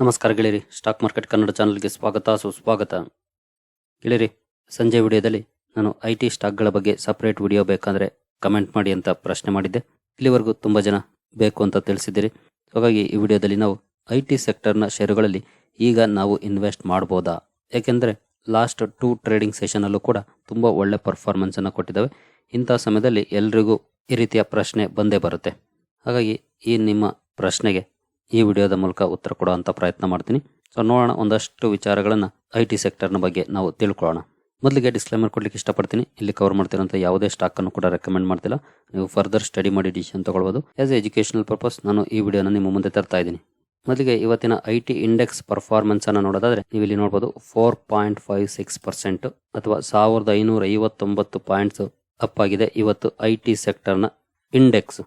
ನಮಸ್ಕಾರ ಗೆಳೆಯರಿ. Stock market Kannada ಚಾನಲ್ಗೆ ಸ್ವಾಗತ, ಸುಸ್ವಾಗತ. ಗೆಳೆಯರಿ, ಸಂಜೆ ವಿಡಿಯೋದಲ್ಲಿ ನಾನು ಐ ಟಿ ಸ್ಟಾಕ್ಗಳ ಬಗ್ಗೆ ಸಪ್ರೇಟ್ ವಿಡಿಯೋ ಬೇಕಂದ್ರೆ ಕಮೆಂಟ್ ಮಾಡಿ ಅಂತ ಪ್ರಶ್ನೆ ಮಾಡಿದ್ದೆ. ಇಲ್ಲಿವರೆಗೂ ತುಂಬ ಜನ ಬೇಕು ಅಂತ ತಿಳಿಸಿದ್ದೀರಿ. ಹಾಗಾಗಿ ಈ ವಿಡಿಯೋದಲ್ಲಿ ನಾವು ಐ ಟಿ ಸೆಕ್ಟರ್ನ ಷೇರುಗಳಲ್ಲಿ ಈಗ ನಾವು ಇನ್ವೆಸ್ಟ್ ಮಾಡ್ಬೋದಾ? ಏಕೆಂದರೆ ಲಾಸ್ಟ್ ಟೂ ಟ್ರೇಡಿಂಗ್ ಸೆಷನಲ್ಲೂ ಕೂಡ ತುಂಬ ಒಳ್ಳೆ ಪರ್ಫಾರ್ಮೆನ್ಸನ್ನು ಕೊಟ್ಟಿದ್ದಾವೆ. ಇಂಥ ಸಮಯದಲ್ಲಿ ಎಲ್ರಿಗೂ ಈ ರೀತಿಯ ಪ್ರಶ್ನೆ ಬಂದೇ ಬರುತ್ತೆ. ಹಾಗಾಗಿ ಈ ನಿಮ್ಮ ಪ್ರಶ್ನೆಗೆ ಈ ವಿಡಿಯೋದ ಮೂಲಕ ಉತ್ತರ ಕೊಡುವಂಥ ಪ್ರಯತ್ನ ಮಾಡ್ತೀನಿ. ಸೊ ನೋಡೋಣ ಒಂದಷ್ಟು ವಿಚಾರಗಳನ್ನು ಐ ಟಿ ಸೆಕ್ಟರ್ನ ಬಗ್ಗೆ ನಾವು ತಿಳ್ಕೊಳ್ಳೋಣ. ಮೊದಲಿಗೆ ಡಿಸ್ಕ್ಲೈಮರ್ ಕೊಡ್ಲಿಕ್ಕೆ ಇಷ್ಟಪಡ್ತೀನಿ. ಇಲ್ಲಿ ಕವರ್ ಮಾಡ್ತಿರೋಂಥ ಯಾವುದೇ ಸ್ಟಾಕ್ ಅನ್ನು ಕೂಡ ರೆಕಮೆಂಡ್ ಮಾಡ್ತಿಲ್ಲ. ನೀವು ಫರ್ದರ್ ಸ್ಟಡಿ ಮಾಡಿ ಡಿಸಿಷನ್ ತಗೊಳ್ಬೋದು. ಆಸ್ ಎ ಎಜುಕೇಶನಲ್ ಪರ್ಪಸ್ ನಾನು ಈ ವಿಡಿಯೋನ ನಿಮ್ಮ ಮುಂದೆ ತರ್ತಾ ಇದ್ದೀನಿ. ಮೊದಲಿಗೆ ಇವತ್ತಿನ ಐ ಟಿ ಇಂಡೆಕ್ಸ್ ಪರ್ಫಾರ್ಮೆನ್ಸ್ ಅನ್ನು ನೋಡೋದಾದ್ರೆ ನೀವು ಇಲ್ಲಿ ನೋಡಬಹುದು four point five six percent ಅಥವಾ ಸಾವಿರದ ಐನೂರ ಐವತ್ತೊಂಬತ್ತು ಪಾಯಿಂಟ್ಸ್ ಅಪ್ ಆಗಿದೆ ಇವತ್ತು ಐ ಟಿ ಸೆಕ್ಟರ್ನ ಇಂಡೆಕ್ಸ್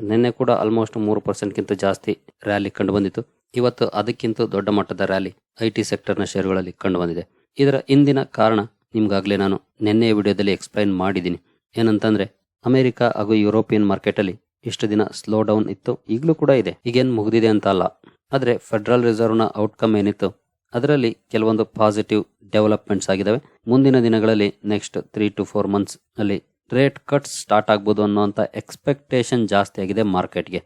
ನಿನ್ನೆ ಕೂಡ ಆಲ್ಮೋಸ್ಟ್ ಮೂರು ಪರ್ಸೆಂಟ್ಗಿಂತ ಜಾಸ್ತಿ ರ್ಯಾಲಿ ಕಂಡು ಬಂದಿತ್ತು. ಇವತ್ತು ಅದಕ್ಕಿಂತ ದೊಡ್ಡ ಮಟ್ಟದ ರ್ಯಾಲಿ ಐ ಟಿ ಸೆಕ್ಟರ್ನ ಷೇರುಗಳಲ್ಲಿ ಕಂಡು ಬಂದಿದೆ. ಇದರ ಹಿಂದಿನ ಕಾರಣ ನಿಮ್ಗಾಗಲೇ ನಾನು ನಿನ್ನೆಯ ವಿಡಿಯೋದಲ್ಲಿ ಎಕ್ಸ್ಪ್ಲೈನ್ ಮಾಡಿದ್ದೀನಿ. ಏನಂತಂದ್ರೆ, ಅಮೆರಿಕ ಹಾಗೂ ಯುರೋಪಿಯನ್ ಮಾರ್ಕೆಟಲ್ಲಿ ಇಷ್ಟು ದಿನ ಸ್ಲೋ ಡೌನ್ ಇತ್ತು, ಈಗಲೂ ಕೂಡ ಇದೆ. ಈಗೇನು ಮುಗಿದಿದೆ ಅಂತ ಅಲ್ಲ. ಆದರೆ ಫೆಡರಲ್ ರಿಸರ್ವ್ನ ಔಟ್ಕಮ್ ಏನಿತ್ತು, ಅದರಲ್ಲಿ ಕೆಲವೊಂದು ಪಾಸಿಟಿವ್ ಡೆವಲಪ್ಮೆಂಟ್ಸ್ ಆಗಿದ್ದಾವೆ ಮುಂದಿನ ದಿನಗಳಲ್ಲಿ next three to four months ಅಲ್ಲಿ ರೇಟ್ ಕಟ್ ಸ್ಟಾರ್ಟ್ ಆಗ್ಬೋದು ಅನ್ನೋಂಥ ಎಕ್ಸ್ಪೆಕ್ಟೇಷನ್ ಜಾಸ್ತಿ ಆಗಿದೆ ಮಾರ್ಕೆಟ್ಗೆ.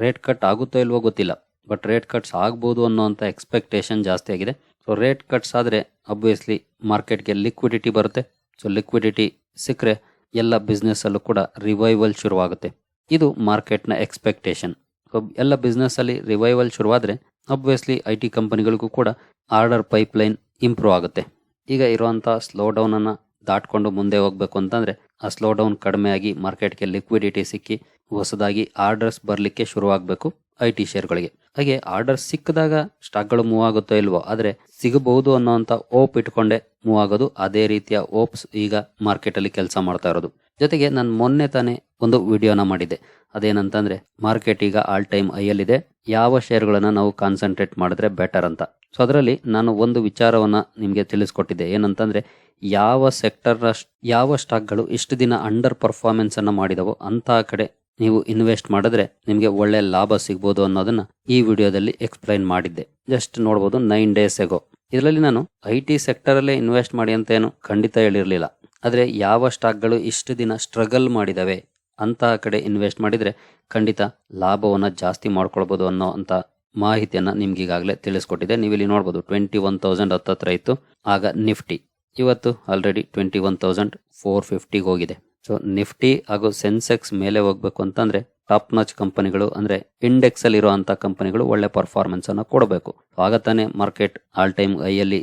ರೇಟ್ ಕಟ್ ಆಗುತ್ತೋ ಇಲ್ವೋ ಗೊತ್ತಿಲ್ಲ ಬಟ್ ರೇಟ್ ಕಟ್ಸ್ ಆಗ್ಬೋದು ಅನ್ನೋಂಥ ಎಕ್ಸ್ಪೆಕ್ಟೇಷನ್ ಜಾಸ್ತಿ ಆಗಿದೆ. ಸೊ ರೇಟ್ ಕಟ್ಸ್ ಆದರೆ ಅಬ್ವಿಯಸ್ಲಿ ಮಾರ್ಕೆಟ್ಗೆ ಲಿಕ್ವಿಡಿಟಿ ಬರುತ್ತೆ. ಸೊ ಲಿಕ್ವಿಡಿಟಿ ಸಿಕ್ಕರೆ ಎಲ್ಲ ಬಿಸ್ನೆಸ್ಸಲ್ಲೂ ಕೂಡ ರಿವೈವಲ್ ಶುರುವಾಗುತ್ತೆ. ಇದು ಮಾರ್ಕೆಟ್ನ ಎಕ್ಸ್ಪೆಕ್ಟೇಷನ್ ಸೊ ಎಲ್ಲ ಬಿಸ್ನೆಸ್ಸಲ್ಲಿ ರಿವೈವಲ್ ಶುರುವಾದರೆ ಅಬ್ವಿಯಸ್ಲಿ ಐ ಟಿ ಕಂಪನಿಗಳಿಗೂ ಕೂಡ ಆರ್ಡರ್ ಪೈಪ್ಲೈನ್ ಇಂಪ್ರೂವ್ ಆಗುತ್ತೆ. ಈಗ ಇರುವಂಥ ಸ್ಲೋ ಡೌನನ್ನು ದಾಟ್ಕೊಂಡು ಮುಂದೆ ಹೋಗಬೇಕು ಅಂತಂದ್ರೆ ಆ ಸ್ಲೋ ಡೌನ್ ಕಡಿಮೆ ಆಗಿ ಮಾರ್ಕೆಟ್ಗೆ ಲಿಕ್ವಿಡಿಟಿ ಸಿಕ್ಕಿ ಹೊಸದಾಗಿ ಆರ್ಡರ್ಸ್ ಬರಲಿಕ್ಕೆ ಶುರುವಾಗಬೇಕು ಐ ಟಿ ಶೇರ್ಗಳಿಗೆ ಹಾಗೆ ಆರ್ಡರ್ ಸಿಕ್ಕಿದಾಗ ಸ್ಟಾಕ್ಗಳು ಮೂವ್ ಆಗುತ್ತೋ ಇಲ್ವೋ, ಆದರೆ ಸಿಗಬಹುದು ಅನ್ನೋಂಥ ಓಪ್ ಇಟ್ಕೊಂಡೆ ಮೂವ್ ಆಗೋದು. ಅದೇ ರೀತಿಯ ಓಪ್ಸ್ ಈಗ ಮಾರ್ಕೆಟಲ್ಲಿ ಕೆಲಸ ಮಾಡ್ತಾ ಇರೋದು. ಜೊತೆಗೆ ನಾನು ಮೊನ್ನೆ ತಾನೇ ಒಂದು ವಿಡಿಯೋನ ಮಾಡಿದ್ದೆ. ಅದೇನಂತಂದ್ರೆ ಮಾರ್ಕೆಟ್ ಈಗ ಆಲ್ ಟೈಮ್ ಐಯಲ್ಲಿದೆ ಯಾವ ಶೇರ್ಗಳನ್ನು ನಾವು ಕಾನ್ಸಂಟ್ರೇಟ್ ಮಾಡಿದ್ರೆ ಬೆಟರ್ ಅಂತ. ಸೊ ಅದರಲ್ಲಿ ನಾನು ಒಂದು ವಿಚಾರವನ್ನು ನಿಮಗೆ ತಿಳಿಸ್ಕೊಟ್ಟಿದ್ದೆ. ಏನಂತಂದ್ರೆ ಯಾವ ಸೆಕ್ಟರ್ ಯಾವ ಸ್ಟಾಕ್ಗಳು ಇಷ್ಟು ದಿನ ಅಂಡರ್ ಪರ್ಫಾರ್ಮೆನ್ಸ್ ಅನ್ನ ಮಾಡಿದವೋ ಅಂತ ಕಡೆ ನೀವು ಇನ್ವೆಸ್ಟ್ ಮಾಡಿದ್ರೆ ನಿಮಗೆ ಒಳ್ಳೆ ಲಾಭ ಸಿಗ್ಬೋದು ಅನ್ನೋದನ್ನ ಈ ವಿಡಿಯೋದಲ್ಲಿ ಎಕ್ಸ್ಪ್ಲೈನ್ ಮಾಡಿದ್ದೆ. ಜಸ್ಟ್ ನೋಡ್ಬೋದು ನೈನ್ ಡೇಸ್ ಎಗೋ ಇದರಲ್ಲಿ ನಾನು ಐ ಟಿ ಸೆಕ್ಟರ್ ಅಲ್ಲೇ ಇನ್ವೆಸ್ಟ್ ಮಾಡಿ ಅಂತ ಏನು ಖಂಡಿತ ಹೇಳಿರಲಿಲ್ಲ. ಆದರೆ ಯಾವ ಸ್ಟಾಕ್ಗಳು ಇಷ್ಟು ದಿನ ಸ್ಟ್ರಗಲ್ ಮಾಡಿದವೆ ಅಂತಹ ಕಡೆ ಇನ್ವೆಸ್ಟ್ ಮಾಡಿದ್ರೆ ಖಂಡಿತ ಲಾಭವನ್ನ ಜಾಸ್ತಿ ಮಾಡ್ಕೊಳ್ಬೋದು ಅನ್ನೋ ಅಂತ ಮಾಹಿತಿಯನ್ನ ನಿಮ್ಗೆ ಈಗಾಗಲೇ ತಿಳಿಸ್ಕೊಟ್ಟಿದೆ ನೀವು ಇಲ್ಲಿ ನೋಡ್ಬೋದು ಟ್ವೆಂಟಿ ಒನ್ ತೌಸಂಡ್ ಹತ್ತತ್ರ ಇತ್ತು. ಆಗ ನಿಫ್ಟಿ ಇವತ್ತು already twenty one thousand four ಫಿಫ್ಟಿಗೆ ಹೋಗಿದೆ. ಸೊ ನಿಫ್ಟಿ ಹಾಗೂ ಸೆನ್ಸೆಕ್ಸ್ ಮೇಲೆ ಹೋಗ್ಬೇಕು ಅಂತಂದ್ರೆ ಟಾಪ್ ನಾಚ್ ಕಂಪನಿಗಳು ಅಂದ್ರೆ ಇಂಡೆಕ್ಸ್ ಅಲ್ಲಿ ಇರುವಂತಹ ಕಂಪನಿಗಳು ಒಳ್ಳೆ ಪರ್ಫಾರ್ಮೆನ್ಸ್ ಅನ್ನ ಕೊಡಬೇಕು. ಆಗ ತಾನೇ ಮಾರ್ಕೆಟ್ ಆಲ್ ಟೈಮ್ ಐಯಲ್ಲಿ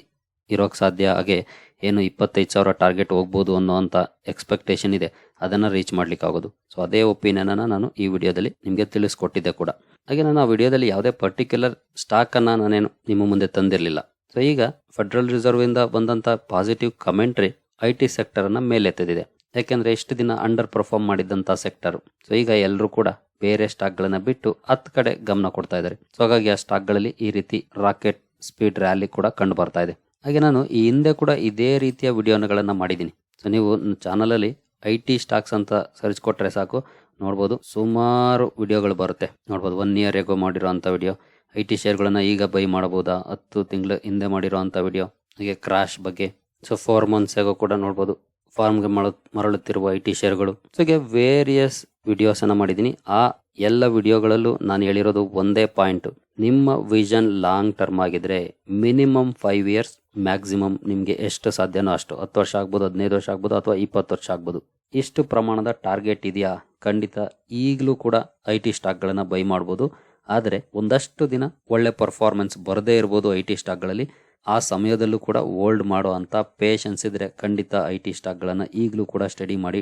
ಇರೋಕ್ ಸಾಧ್ಯ. ಹಾಗೆ ಏನು ಇಪ್ಪತ್ತೈದು ಸಾವಿರ ಟಾರ್ಗೆಟ್ ಹೋಗ್ಬೋದು ಅನ್ನೋಂಥ ಎಕ್ಸ್ಪೆಕ್ಟೇಷನ್ ಇದೆ. ಅದನ್ನ ರೀಚ್ ಮಾಡ್ಲಿಕ್ಕೆ ಆಗೋದು. ಸೊ ಅದೇ ಒಪಿನಿಯನ್ ಅನ್ನ ನಾನು ಈ ವಿಡಿಯೋದಲ್ಲಿ ನಿಮಗೆ ತಿಳಿಸ್ಕೊಟ್ಟಿದ್ದೆ ಕೂಡ. ಹಾಗೆ ನಾನು ಆ ವಿಡಿಯೋದಲ್ಲಿ ಯಾವುದೇ ಪರ್ಟಿಕ್ಯುಲರ್ ಸ್ಟಾಕ್ ಅನ್ನ ನಾನೇನು ನಿಮ್ಮ ಮುಂದೆ ತಂದಿರಲಿಲ್ಲ. ಸೊ ಈಗ ಫೆಡರಲ್ ರಿಸರ್ವ್ ಇಂದ ಬಂದಂತ positive commentary I T sector ಅನ್ನ ಮೇಲೆತ್ತಿದೆ ಯಾಕೆಂದ್ರೆ ಎಷ್ಟು ದಿನ ಅಂಡರ್ ಪರ್ಫಾರ್ಮ್ ಮಾಡಿದಂತ ಸೆಕ್ಟರ್ ಸೊ ಈಗ ಎಲ್ಲರೂ ಕೂಡ ಬೇರೆ ಸ್ಟಾಕ್ ಗಳನ್ನ ಬಿಟ್ಟು ಹತ್ತು ಕಡೆ ಗಮನ ಕೊಡ್ತಾ ಇದ್ದಾರೆ. ಸೊ ಹಾಗಾಗಿ ಆ ಸ್ಟಾಕ್ಗಳಲ್ಲಿ ಈ ರೀತಿ ರಾಕೆಟ್ ಸ್ಪೀಡ್ ರ್ಯಾಲಿ ಕೂಡ ಕಂಡು ಬರ್ತಾ ಇದೆ. ಹಾಗೆ ನಾನು ಈ ಹಿಂದೆ ಕೂಡ ಇದೇ ರೀತಿಯ ವಿಡಿಯೋಗಳನ್ನ ಮಾಡಿದ್ದೀನಿ. ಸೊ ನೀವು ಚಾನಲ್ ಅಲ್ಲಿ ಐ ಟಿ ಸ್ಟಾಕ್ಸ್ ಅಂತ ಸರ್ಚ್ ಕೊಟ್ರೆ ಸಾಕು. ನೋಡ್ಬೋದು ಸುಮಾರು ವಿಡಿಯೋಗಳು ಬರುತ್ತೆ. ನೋಡ್ಬೋದು ಒನ್ ಇಯರ್ ಎಗೋ ಮಾಡಿರೋಂಥ ವಿಡಿಯೋ ಐ ಟಿ ಶೇರ್ಗಳನ್ನು ಈಗ ಬೈ ಮಾಡಬಹುದಾ? ಹತ್ತು ತಿಂಗಳು ಹಿಂದೆ ಮಾಡಿರುವಂಥ ವಿಡಿಯೋ ಹಾಗೆ ಕ್ರಾಶ್ ಬಗ್ಗೆ. ಸೊ ಫೋರ್ ಮಂತ್ಸ್ ಆಗೋ ಕೂಡ ನೋಡ್ಬೋದು. ಫಾರ್ಮ್ಗೆ ಮಳ ಮರಳುತ್ತಿರುವ ಐ ಟಿ ಶೇರ್ಗಳು. ಸೊ ಹೀಗೆ ವೇರಿಯಸ್ ವಿಡಿಯೋಸನ್ನು ಮಾಡಿದ್ದೀನಿ. ಆ ಎಲ್ಲ ವಿಡಿಯೋಗಳಲ್ಲೂ ನಾನು ಹೇಳಿರೋದು ಒಂದೇ ಪಾಯಿಂಟ್ ನಿಮ್ಮ ವಿಷನ್ ಲಾಂಗ್ ಟರ್ಮ್ ಆಗಿದ್ರೆ ಮಿನಿಮಮ್ ಫೈವ್ ಇಯರ್ಸ್ ಮ್ಯಾಕ್ಸಿಮಮ್ ನಿಮಗೆ ಎಷ್ಟು ಸಾಧ್ಯನೋ ಅಷ್ಟು. ಹತ್ತು ವರ್ಷ ಆಗ್ಬೋದು, ಹದಿನೈದು ವರ್ಷ ಆಗ್ಬೋದು, ಅಥವಾ ಇಪ್ಪತ್ತು ವರ್ಷ ಆಗ್ಬೋದು. ಇಷ್ಟು ಪ್ರಮಾಣದ ಟಾರ್ಗೆಟ್ ಇದೆಯಾ? ಖಂಡಿತ ಈಗಲೂ ಕೂಡ ಐ ಟಿ ಸ್ಟಾಕ್ಗಳನ್ನು ಬೈ ಮಾಡ್ಬೋದು. ಆದರೆ ಒಂದಷ್ಟು ದಿನ ಒಳ್ಳೆ ಪರ್ಫಾರ್ಮೆನ್ಸ್ ಬರದೇ ಇರ್ಬೋದು ಐ ಟಿ ಸ್ಟಾಕ್ಗಳಲ್ಲಿ. ಆ ಸಮಯದಲ್ಲೂ ಕೂಡ ಹೋಲ್ಡ್ ಮಾಡೋ ಅಂತ ಪೇಷನ್ಸ್ ಇದ್ರೆ ಖಂಡಿತ ಐ ಟಿ ಸ್ಟಾಕ್ಗಳನ್ನು ಈಗಲೂ ಕೂಡ ಸ್ಟಡಿ ಮಾಡಿ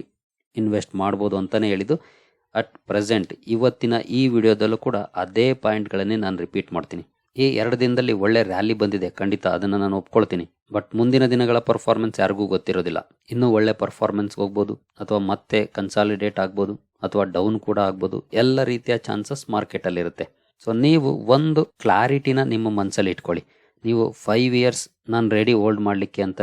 ಇನ್ವೆಸ್ಟ್ ಮಾಡ್ಬೋದು ಅಂತಲೇ ಹೇಳಿದ್ದು. ಅಟ್ ಪ್ರೆಸೆಂಟ್ ಇವತ್ತಿನ ಈ ವಿಡಿಯೋದಲ್ಲೂ ಕೂಡ ಅದೇ ಪಾಯಿಂಟ್ಗಳನ್ನೇ ನಾನು ರಿಪೀಟ್ ಮಾಡ್ತೀನಿ. ಈ ಎರಡು ದಿನದಲ್ಲಿ ಒಳ್ಳೆ ರ್ಯಾಲಿ ಬಂದಿದೆ. ಖಂಡಿತ ಅದನ್ನು ನಾನು ಒಪ್ಕೊಳ್ತೀನಿ. ಬಟ್ ಮುಂದಿನ ದಿನಗಳ ಪರ್ಫಾರ್ಮೆನ್ಸ್ ಯಾರಿಗೂ ಗೊತ್ತಿರೋದಿಲ್ಲ. ಇನ್ನೂ ಒಳ್ಳೆ ಪರ್ಫಾರ್ಮೆನ್ಸ್ ಹೋಗ್ಬೋದು ಅಥವಾ ಮತ್ತೆ ಕನ್ಸಾಲಿಡೇಟ್ ಆಗ್ಬೋದು ಅಥವಾ ಡೌನ್ ಕೂಡ ಆಗ್ಬೋದು. ಎಲ್ಲ ರೀತಿಯ ಚಾನ್ಸಸ್ ಮಾರ್ಕೆಟಲ್ಲಿರುತ್ತೆ ಸೊ ನೀವು ಒಂದು ಕ್ಲಾರಿಟಿನ ನಿಮ್ಮ ಮನಸ್ಸಲ್ಲಿ ಇಟ್ಕೊಳ್ಳಿ. ನೀವು ಫೈವ್ ಇಯರ್ಸ್ ನಾನು ರೆಡಿ ಹೋಲ್ಡ್ ಮಾಡಲಿಕ್ಕೆ ಅಂತ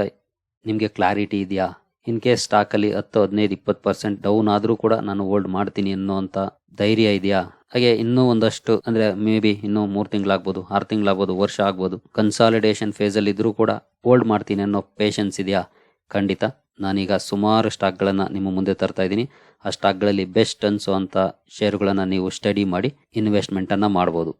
ನಿಮಗೆ ಕ್ಲಾರಿಟಿ ಇದೆಯಾ? ಇನ್ ಕೇಸ್ ಸ್ಟಾಕಲ್ಲಿ ಹತ್ತು, ಹದಿನೈದು, ಇಪ್ಪತ್ತು ಪರ್ಸೆಂಟ್ ಡೌನ್ ಆದರೂ ಕೂಡ ನಾನು ಹೋಲ್ಡ್ ಮಾಡ್ತೀನಿ ಅನ್ನೋಂಥ ಧೈರ್ಯ ಇದೆಯಾ? ಹಾಗೆ ಇನ್ನೂ ಒಂದಷ್ಟು, ಅಂದ್ರೆ ಮೇ ಬಿ ಇನ್ನೂ ಮೂರು ತಿಂಗಳಾಗ್ಬೋದು, ಆರು ತಿಂಗಳಾಗ್ಬೋದು, ವರ್ಷ ಆಗ್ಬೋದು ಕನ್ಸಾಲಿಡೇಷನ್ ಅಲ್ಲಿ ಇದ್ರೂ ಕೂಡ ಹೋಲ್ಡ್ ಮಾಡ್ತೀನಿ ಅನ್ನೋ ಪೇಷನ್ಸ್ ಇದೆಯಾ? ಖಂಡಿತ. ನಾನೀಗ ಸುಮಾರು ಸ್ಟಾಕ್ಗಳನ್ನು ನಿಮ್ಮ ಮುಂದೆ ತರ್ತಾ ಇದ್ದೀನಿ. ಆ ಸ್ಟಾಕ್ಗಳಲ್ಲಿ ಬೆಸ್ಟ್ ಅನ್ಸುವಂಥ ಶೇರುಗಳನ್ನು ನೀವು ಸ್ಟಡಿ ಮಾಡಿ ಇನ್ವೆಸ್ಟ್ಮೆಂಟನ್ನು ಮಾಡ್ಬೋದು.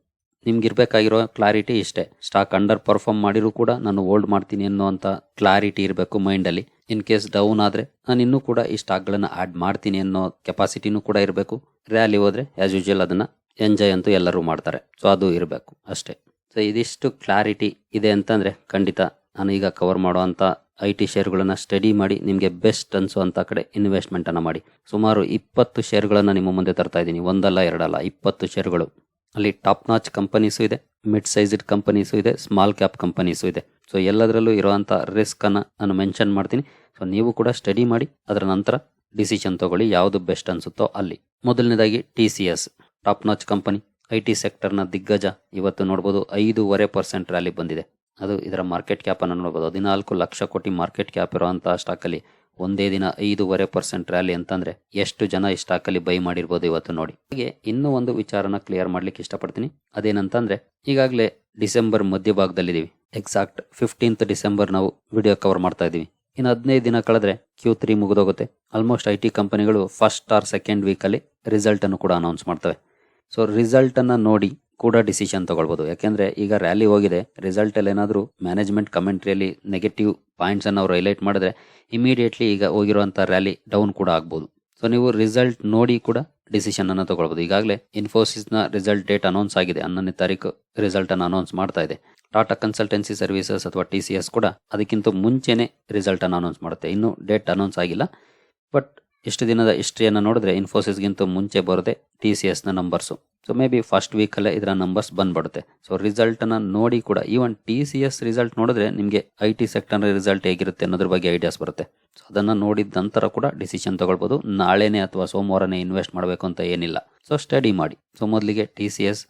ನಿಮ್ಗೆ ಇರಬೇಕಾಗಿರೋ ಕ್ಲಾರಿಟಿ ಇಷ್ಟೇ. ಸ್ಟಾಕ್ ಅಂಡರ್ ಪರ್ಫಾರ್ಮ್ ಮಾಡಿರೂ ಕೂಡ ನಾನು ಹೋಲ್ಡ್ ಮಾಡ್ತೀನಿ ಅನ್ನೋಂಥ ಕ್ಲಾರಿಟಿ ಇರಬೇಕು ಮೈಂಡಲ್ಲಿ ಇನ್ ಕೇಸ್ ಡೌನ್ ಆದರೆ ನಾನು ಇನ್ನೂ ಕೂಡ ಈ ಸ್ಟಾಕ್ಗಳನ್ನು ಆ್ಯಡ್ ಮಾಡ್ತೀನಿ ಅನ್ನೋ ಕೆಪಾಸಿಟಿನೂ ಕೂಡ ಇರಬೇಕು. ರ್ಯಾಲಿ ಹೋದರೆ ಆ್ಯಸ್ ಯೂಶುವಲ್ ಅದನ್ನು ಎಂಜಾಯ್ ಅಂತೂ ಎಲ್ಲರೂ ಮಾಡ್ತಾರೆ. ಸೊ ಅದು ಇರಬೇಕು ಅಷ್ಟೇ. ಸೊ ಇದಿಷ್ಟು ಕ್ಲಾರಿಟಿ ಇದೆ ಅಂತಂದರೆ ಖಂಡಿತ ನಾನು ಈಗ ಕವರ್ ಮಾಡುವಂಥ ಐ ಟಿ ಶೇರ್ಗಳನ್ನು ಸ್ಟಡಿ ಮಾಡಿ ನಿಮಗೆ ಬೆಸ್ಟ್ ಅನಿಸುವಂಥ ಕಡೆ ಇನ್ವೆಸ್ಟ್ಮೆಂಟನ್ನು ಮಾಡಿ. ಸುಮಾರು ಇಪ್ಪತ್ತು ಶೇರ್ಗಳನ್ನು ನಿಮ್ಮ ಮುಂದೆ ತರ್ತಾ ಇದ್ದೀನಿ. ಒಂದಲ್ಲ, ಎರಡಲ್ಲ, ಇಪ್ಪತ್ತು ಶೇರ್ಗಳು ಅಲ್ಲಿ ಟಾಪ್ ನಾಚ್ ಕಂಪನೀಸು ಇದೆ ಮಿಡ್ ಸೈಜ್ಡ್ ಕಂಪನೀಸು ಇದೆ ಸ್ಮಾಲ್ ಕ್ಯಾಪ್ ಕಂಪನೀಸು ಇದೆ. ಸೊ ಎಲ್ಲದರಲ್ಲೂ ಇರುವಂಥ ರಿಸ್ಕನ್ನು ನಾನು ಮೆನ್ಷನ್ ಮಾಡ್ತೀನಿ. ಸೊ ನೀವು ಕೂಡ ಸ್ಟಡಿ ಮಾಡಿ, ಅದರ ನಂತರ ಡಿಸಿಷನ್ ತಗೊಳ್ಳಿ ಯಾವುದು ಬೆಸ್ಟ್ ಅನಿಸುತ್ತೋ ಅಲ್ಲಿ. ಮೊದಲನೇದಾಗಿ T C S top notch company I T ಸೆಕ್ಟರ್ನ ದಿಗ್ಗಜ. ಇವತ್ತು ನೋಡ್ಬೋದು ಐದೂವರೆ ಪರ್ಸೆಂಟ್ ರ್ಯಾಲಿ ಬಂದಿದೆ. ಅದು ಇದರ ಮಾರ್ಕೆಟ್ ಕ್ಯಾಪನ್ನು ನೋಡ್ಬೋದು. ಹದಿನಾಲ್ಕು ಲಕ್ಷ ಕೋಟಿ ಮಾರ್ಕೆಟ್ ಕ್ಯಾಪ್ ಇರುವಂಥ ಸ್ಟಾಕಲ್ಲಿ ಒಂದೇ ದಿನ ಐದೂವರೆ ಪರ್ಸೆಂಟ್ ರ್ಯಾಲಿ ಅಂತಂದ್ರೆ ಎಷ್ಟು ಜನ ಈ ಸ್ಟಾಕಲ್ಲಿ ಬೈ ಮಾಡಿರ್ಬೋದು ಇವತ್ತು ನೋಡಿ. ಹಾಗೆ ಇನ್ನೂ ಒಂದು ವಿಚಾರನ ಕ್ಲಿಯರ್ ಮಾಡ್ಲಿಕ್ಕೆ ಇಷ್ಟಪಡ್ತೀನಿ. ಅದೇನಂತಂದ್ರೆ ಈಗಾಗಲೇ ಡಿಸೆಂಬರ್ ಮಧ್ಯಭಾಗದಲ್ಲಿದ್ದೀವಿ. ಎಕ್ಸಾಕ್ಟ್ ಫಿಫ್ಟೀನ್ತ್ ಡಿಸೆಂಬರ್ ನಾವು ವಿಡಿಯೋ ಕವರ್ ಮಾಡ್ತಾ ಇದ್ದೀವಿ. ಇನ್ನು ಹದಿನೈದು ದಿನ ಕಳೆದ್ರೆ ಕ್ಯೂ ತ್ರೀ ಮುಗಿದೋಗುತ್ತೆ. ಆಲ್ಮೋಸ್ಟ್ ಐ ಟಿ ಕಂಪನಿಗಳು ಫಸ್ಟ್ ಆರ್ ಸೆಕೆಂಡ್ ವೀಕಲ್ಲಿ ರಿಸಲ್ಟನ್ನು ಕೂಡ ಅನೌನ್ಸ್ ಮಾಡ್ತವೆ. ಸೊ ರಿಸಲ್ಟನ್ನು ನೋಡಿ ಕೂಡ ಡಿಸಿಷನ್ ತಗೊಳ್ಬೋದು. ಯಾಕೆಂದ್ರೆ ಈಗ ರ್ಯಾಲಿ ಹೋಗಿದೆ ರಿಸಲ್ಟ್ ಅಲ್ಲಿ ಏನಾದರೂ ಮ್ಯಾನೇಜ್ಮೆಂಟ್ ಕಮೆಂಟ್ರಿಯಲ್ಲಿ ನೆಗೆಟಿವ್ ಪಾಯಿಂಟ್ಸ್ ಅನ್ನು ಅವರು ಹೈಲೈಟ್ ಮಾಡಿದ್ರೆ ಇಮಿಡಿಯೇಟ್ಲಿ ಈಗ ಹೋಗಿರುವಂತ ರ್ಯಾಲಿ ಡೌನ್ ಕೂಡ ಆಗ್ಬೋದು. ಸೊ ನೀವು ರಿಸಲ್ಟ್ ನೋಡಿ ಕೂಡ ಡಿಸಿಷನ್ ಅನ್ನು ತಗೊಳ್ಬೋದು. ಈಗಾಗಲೇ ಇನ್ಫೋಸಿಸ್ನ ರಿಸಲ್ಟ್ ಡೇಟ್ ಅನೌನ್ಸ್ ಆಗಿದೆ. ಹನ್ನೊಂದನೇ ತಾರೀಕು ರಿಸಲ್ಟ್ ಅನ್ನು ಅನೌನ್ಸ್ ಮಾಡ್ತಾ ಇದೆ. ಟಾಟಾ ಕನ್ಸಲ್ಟೆನ್ಸಿ ಸರ್ವಿಸಸ್ ಅಥವಾ ಟಿ ಸಿ ಎಸ್ ಕೂಡ ಅದಕ್ಕಿಂತ ಮುಂಚೆನೆ ರಿಸಲ್ಟ್ ಅನ್ನು ಅನೌನ್ಸ್ ಮಾಡುತ್ತೆ. ಇನ್ನು ಡೇಟ್ ಅನೌನ್ಸ್ ಆಗಿಲ್ಲ. ಬಟ್ ಇಷ್ಟು ದಿನದ ಹಿಸ್ಟ್ರಿಯನ್ನು ನೋಡಿದ್ರೆ ಇನ್ಫೋಸಿಸ್ಗಿಂತ ಮುಂಚೆ ಬರೋದೇ ಟಿ ಸಿ ಎಸ್ನ numbers so may be first ವೀಕಲ್ಲೇ ಇದರ ನಂಬರ್ಸ್ ಬಂದ್ಬಿಡುತ್ತೆ. ಸೊ ರಿಸಲ್ಟನ್ನು ನೋಡಿ ಕೂಡ even T C S result ನೋಡಿದ್ರೆ ನಿಮಗೆ ಐ ಟಿ ಸೆಕ್ಟರ್ ರಿಸಲ್ಟ್ ಹೇಗಿರುತ್ತೆ ಅನ್ನೋದ್ರ ಬಗ್ಗೆ ಐಡಿಯಾಸ್ ಬರುತ್ತೆ. ಸೊ ಅದನ್ನು ನೋಡಿದ ನಂತರ ಕೂಡ ಡಿಸಿಷನ್ ತಗೊಳ್ಬೋದು. ನಾಳೆನೇ ಅಥವಾ ಸೋಮವಾರನೇ ಇನ್ವೆಸ್ಟ್ ಮಾಡಬೇಕು ಅಂತ ಏನಿಲ್ಲ. ಸೊ ಸ್ಟಡಿ ಮಾಡಿ. ಸೊ ಮೊದಲಿಗೆ T C S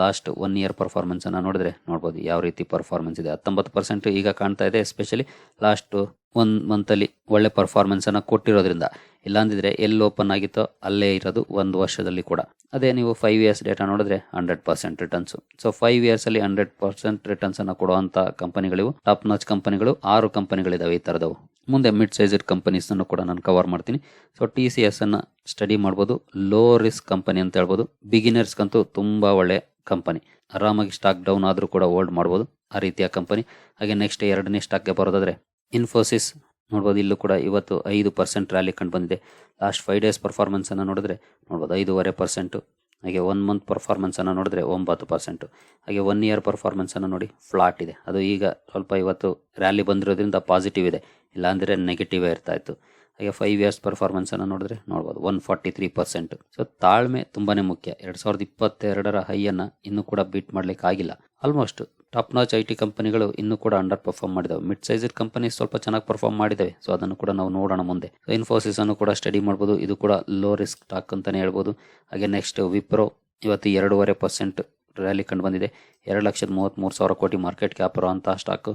last one year ಪರ್ಫಾರ್ಮೆನ್ಸನ್ನು ನೋಡಿದ್ರೆ ನೋಡ್ಬೋದು ಯಾವ ರೀತಿ ಪರ್ಫಾರ್ಮೆನ್ಸ್ ಇದೆ. ಹತ್ತೊಂಬತ್ತು ಪರ್ಸೆಂಟ್ ಈಗ ಕಾಣ್ತಾ ಇದೆ ಎಸ್ಪೆಷಲಿ ಲಾಸ್ಟ್ ಒನ್ ಮಂತಲ್ಲಿ ಒಳ್ಳೆ ಪರ್ಫಾರ್ಮೆನ್ಸನ್ನು ಕೊಟ್ಟಿರೋದ್ರಿಂದ. ಇಲ್ಲಾಂದಿದ್ರೆ ಎಲ್ಲಿ ಓಪನ್ ಆಗಿತ್ತೋ ಅಲ್ಲೇ ಇರೋದು ಒಂದು ವರ್ಷದಲ್ಲಿ ಕೂಡ. ಅದೇ ನೀವು ಫೈವ್ ಇಯರ್ಸ್ ಡೇಟಾ ನೋಡಿದ್ರೆ hundred percent returns so five years ಅಲ್ಲಿ ಹಂಡ್ರೆಡ್ ಪರ್ಸೆಂಟ್ ರಿಟರ್ನ್ಸ್ ಅನ್ನು ಕೊಡುವಂತ ಕಂಪನಿಗಳಿವು ಟಾಪ್ ನಾಚ್ ಕಂಪನಿಗಳು ಆರು ಕಂಪನಿಗಳಿದಾವೆ ಈ ತರದವು. ಮುಂದೆ ಮಿಡ್ ಸೈಜ್ ಕಂಪನೀಸ್ ಅನ್ನು ಕೂಡ ನಾನು ಕವರ್ ಮಾಡ್ತೀನಿ. ಸೊ ಟಿ ಸಿ ಎಸ್ ಅನ್ನ ಸ್ಟಡಿ ಮಾಡ್ಬೋದು. ಲೋ ರಿಸ್ಕ್ ಕಂಪನಿ ಅಂತ ಹೇಳ್ಬೋದು. ಬಿಗಿನರ್ಸ್ಗಂತೂ ತುಂಬಾ ಒಳ್ಳೆ ಕಂಪನಿ. ಆರಾಮಾಗಿ ಸ್ಟಾಕ್ ಡೌನ್ ಆದರೂ ಕೂಡ ಹೋಲ್ಡ್ ಮಾಡ್ಬೋದು. ಆ ರೀತಿಯ ಕಂಪನಿ. ಹಾಗೆ ನೆಕ್ಸ್ಟ್ ಎರಡನೇ ಸ್ಟಾಕ್ಗೆ ಬರೋದಾದರೆ ಇನ್ಫೋಸಿಸ್ ನೋಡ್ಬೋದು, ಇಲ್ಲೂ ಕೂಡ ಇವತ್ತು ಐದು ಪರ್ಸೆಂಟ್ ರ್ಯಾಲಿ ಕಂಡು ಬಂದಿದೆ. ಲಾಸ್ಟ್ ಫೈವ್ ಡೇಸ್ ಪರ್ಫಾರ್ಮೆನ್ಸನ್ನು ನೋಡಿದ್ರೆ ನೋಡ್ಬೋದು, ಐದೂವರೆ ಪರ್ಸೆಂಟು ಹಾಗೆ ಒನ್ ಮಂತ್ ಪರ್ಫಾರ್ಮೆನ್ಸನ್ನು ನೋಡಿದ್ರೆ ಒಂಬತ್ತು ಪರ್ಸೆಂಟು ಹಾಗೆ ಒನ್ ಇಯರ್ ಪರ್ಫಾರ್ಮೆನ್ಸನ್ನು ನೋಡಿ ಫ್ಲಾಟ್ ಇದೆ. ಅದು ಈಗ ಸ್ವಲ್ಪ ಇವತ್ತು ರ್ಯಾಲಿ ಬಂದಿರೋದ್ರಿಂದ ಪಾಸಿಟಿವ್ ಇದೆ. ಇಲ್ಲಾಂದರೆ ನೆಗೆಟಿವೇ ಇರ್ತಾ ಇತ್ತು. ಹಾಗೆ ಫೈವ್ ಇಯರ್ಸ್ ಪರ್ಫಾರ್ಮೆನ್ಸನ್ನು ನೋಡಿದ್ರೆ ನೋಡ್ಬೋದು one forty three percent so ತಾಳ್ಮೆ ತುಂಬಾನೇ ಮುಖ್ಯ. ಎರಡು ಸಾವಿರದ ಇಪ್ಪತ್ತೆರಡರ ಹೈಯನ್ನು ಇನ್ನೂ ಕೂಡ ಬೀಟ್ ಮಾಡ್ಲಿಕ್ಕೆ ಆಗಿಲ್ಲ. Almost top notch I T ಕಂಪನಿಗಳು ಇನ್ನೂ ಕೂಡ ಅಂಡರ್ ಪರ್ಫಾರ್ಮ್ ಮಾಡಿದಾವೆ. ಮಿಡ್ ಸೈಜ್ ಕಂಪನಿ ಸ್ವಲ್ಪ ಚೆನ್ನಾಗಿ ಪರ್ಫಾರ್ಮ್ ಮಾಡಿದಾವೆ. ಸೊ ಅದನ್ನು ಕೂಡ ನಾವು ನೋಡೋಣ ಮುಂದೆ. ಇನ್ಫೋಸಿಸ್ ಅನ್ನು ಕೂಡ ಸ್ಟಡಿ ಮಾಡ್ಬೋದು. ಇದು ಕೂಡ ಲೋ ರಿಸ್ಕ್ ಸ್ಟಾಕ್ ಅಂತಾನೆ ಹೇಳ್ಬೋದು. ಹಾಗೆ ನೆಕ್ಸ್ಟ್ ವಿಪ್ರೋ ಇವತ್ತು ಎರಡೂವರೆ ಪರ್ಸೆಂಟ್ ರ್ಯಾಲಿ ಕಂಡು ಬಂದಿದೆ. ಎರಡು ಲಕ್ಷದ ಮೂವತ್ತ್ಮೂರು ಸಾವಿರ ಕೋಟಿ ಮಾರ್ಕೆಟ್ ಕ್ಯಾಪ್ ಇರುವಂತಹ ಸ್ಟಾಕ್